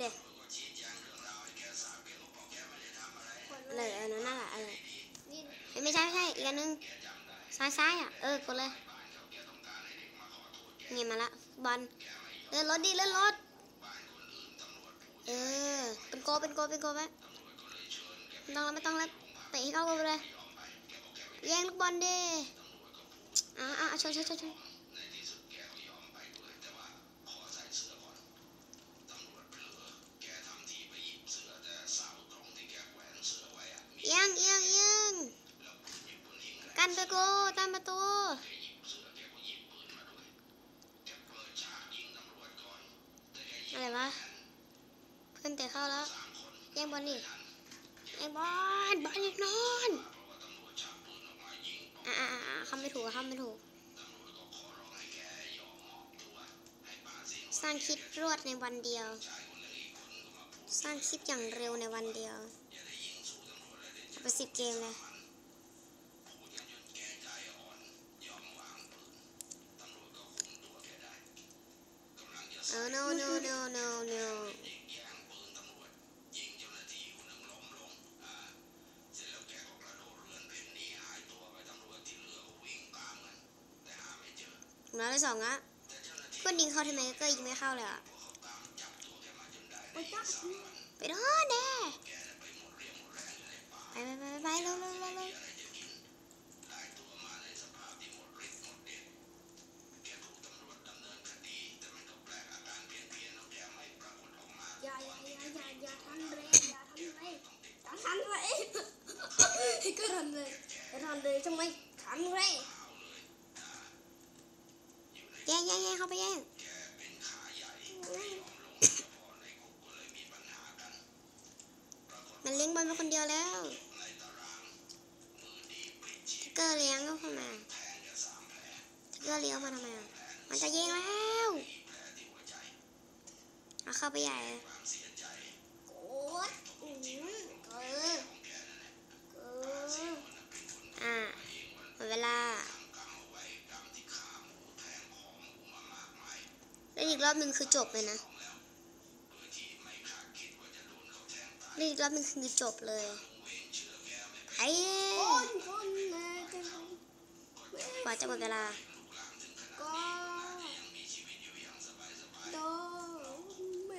เด็กอะไรเออนั่นน่ะอะไรไม่ใช่ไม่ใช่อีกอันนึงซ้ายซ้ายอะเออกดเลยเงียมาละบอลเลื่อนรถดิเลื่อนรถเออเป็นโกเป็นโกเป็นโกไหมไม่ต้องแล้วไม่ต้องแล้วเตะให้เข้าโกไปเลยแย่งลูกบอลดิอ่าอ่าชนชนชนชนเอียงเอียงเอียง กันปโกตามประตูอะไรวะเพื่อนเตะเข้าแล้วแย่งบอลนี่แย่งบอลบอลอีกนอนอ่าอ่าอ่าคำไม่ถูกคำไม่ถูกสร้างคลิปรวดในวันเดียว สร้างคลิปอย่างเร็วในวันเดียวไปสิบเกมเลย เออ no no no no no ถึงแล้วเลยสองอะเพื่อนยิงเข้าทำไมก็ยิงไม่เข้าเลยอะโอ้ยจ้าไปโดนแน่ไปไปไปไป อย่าทำเลยก็ทำเลยอย่าทำเลยทำไมทำเลยแย่งแย่งแย่งเข้าไปแย่งมันเลี้ยงบอลมาคนเดียวแล้วทิกเกอร์เลี้ยงเข้ามาทิกเกอร์เลี้ยงมาทำไมมันจะยิงแล้วเอาเข้าไปใหญ่โอืมเอ่าหมดเวลาแล้วอีกรอบหนึ่งคือจบเลยนะแล้วอีกรอบหนึ่งคือจบเลยไอ้กว่าจะหมดเวลาก็โดเม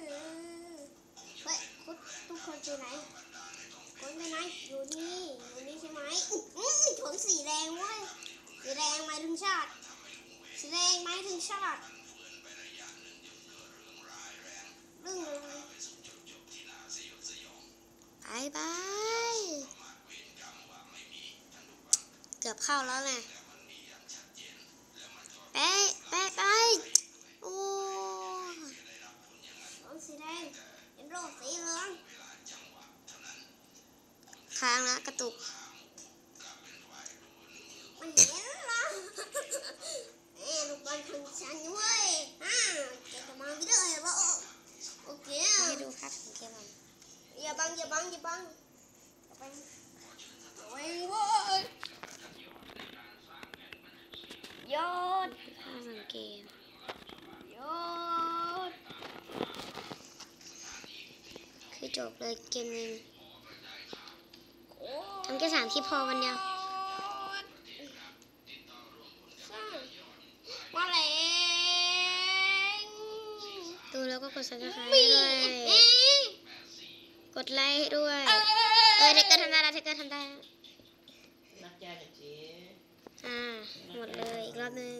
เฮ้ยคุณทุกคนไปไหน ไปไหนอยู่นี่อยู่นี่ใช่ไหมอื้อหือชนสีแดงเว้ยสีแดงหมายถึงชาติสีแดงหมายถึงชาติเรื่องอะไรบายบายเกือบเข้าแล้วไงไปไปไปโอ้ ชนสีแดงเห็นโรคสีเหลือง ค้ากระตุกมันเห็นเหรอเอ้ยลูกบอลของฉันเว้ยอ่าแกจะมาไม่ได้เหรอโอเคให้ดูภาพของเกมมันอย่าบังอย่าบังอย่าบังอย่าบังโอ้ยเว้ยยอดภาพของเกมยอดคือจบเลยเกมหนึงโอ้ ทำแค่สามคลิปพอวันเดียวมาแรงดูแล้วก็กด subscribe มีด้วย เอ๊ะกดไลค์ให้ด้วยเอเออเทคเกอร์ทำได้แล้วเทคเกอร์ทำได้แล้วนักแกกับเจ๊อ่าหมดเลยอีกรอบหนึง